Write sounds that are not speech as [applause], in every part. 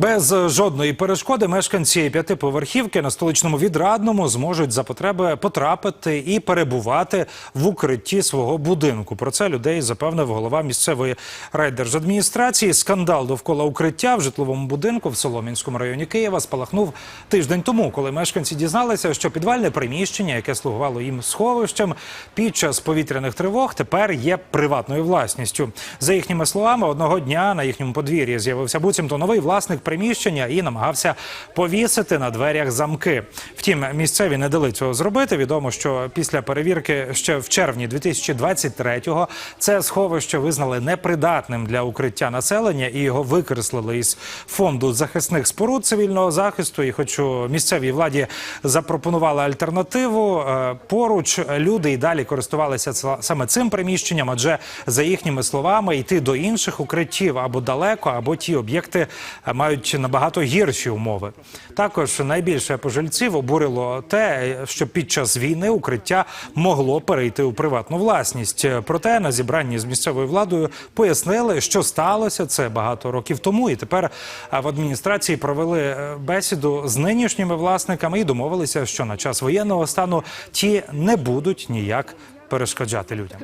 Без жодної перешкоди мешканці п'ятиповерхівки на столичному відрадному зможуть за потреби потрапити і перебувати в укритті свого будинку. Про це людей запевнив голова місцевої райдержадміністрації. Скандал довкола укриття в житловому будинку в Солом'янському районі Києва спалахнув тиждень тому, коли мешканці дізналися, що підвальне приміщення, яке слугувало їм сховищем під час повітряних тривог, тепер є приватною власністю. За їхніми словами, одного дня на їхньому подвір'ї з'явився буцімто новий власник приміщення і намагався повісити на дверях замки. Втім, місцеві не дали цього зробити. Відомо, що після перевірки ще в червні 2023-го це сховище визнали непридатним для укриття населення і його викреслили із фонду захисних споруд цивільного захисту. І хоч у місцевій владі запропонували альтернативу, е, поруч люди і далі користувалися саме цим приміщенням, адже за їхніми словами йти до інших укриттів або далеко, або ті об'єкти е, мають набагато гірші умови. Також найбільше пожильців обурило те, що під час війни укриття могло перейти у приватну власність. Проте на зібранні з місцевою владою пояснили, що сталося це багато років тому, і тепер в адміністрації провели е, бесіду з нинішніми власниками і домовилися, що на час воєнного стану ті не будуть ніяк перешкоджати людям.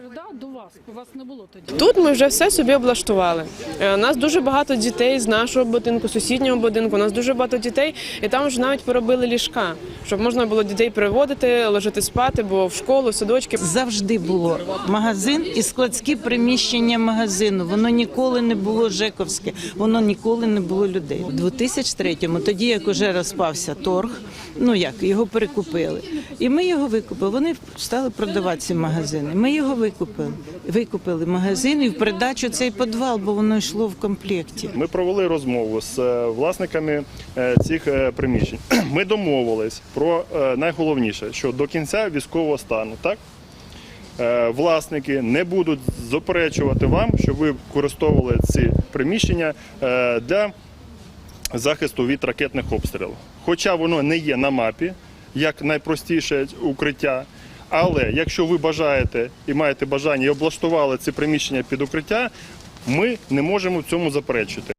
Вас. Не було тоді. Тут ми вже все собі облаштували. Е, У нас дуже багато дітей з нашого будинку, сусіднього будинку. У нас дуже багато дітей, і там вже навіть поробили ліжка, щоб можна було дітей приводити, ложити спати, бо в школу, садочки. Завжди було магазин і складські приміщення магазину. Воно ніколи не було Жековське, воно ніколи не було людей. У 2003-му, тоді як уже розпався торг, ну як його перекупили, і ми його викупили. Вони стали продавати ці магазини. Ми його викупили. Викупили магазин і в придачу цей підвал, бо воно йшло в комплекті. Ми провели розмову з е, власниками е, цих е, приміщень. [clears throat] Ми домовились про найголовніше, що до кінця військового стану, так? Власники не будуть заперечувати вам, щоб ви використовували ці приміщення для захисту від ракетних обстрілів. Хоча воно не є на мапі як найпростіше укриття. Але якщо ви бажаєте і маєте бажання і облаштували ці приміщення під укриття, ми не можемо в цьому заперечити.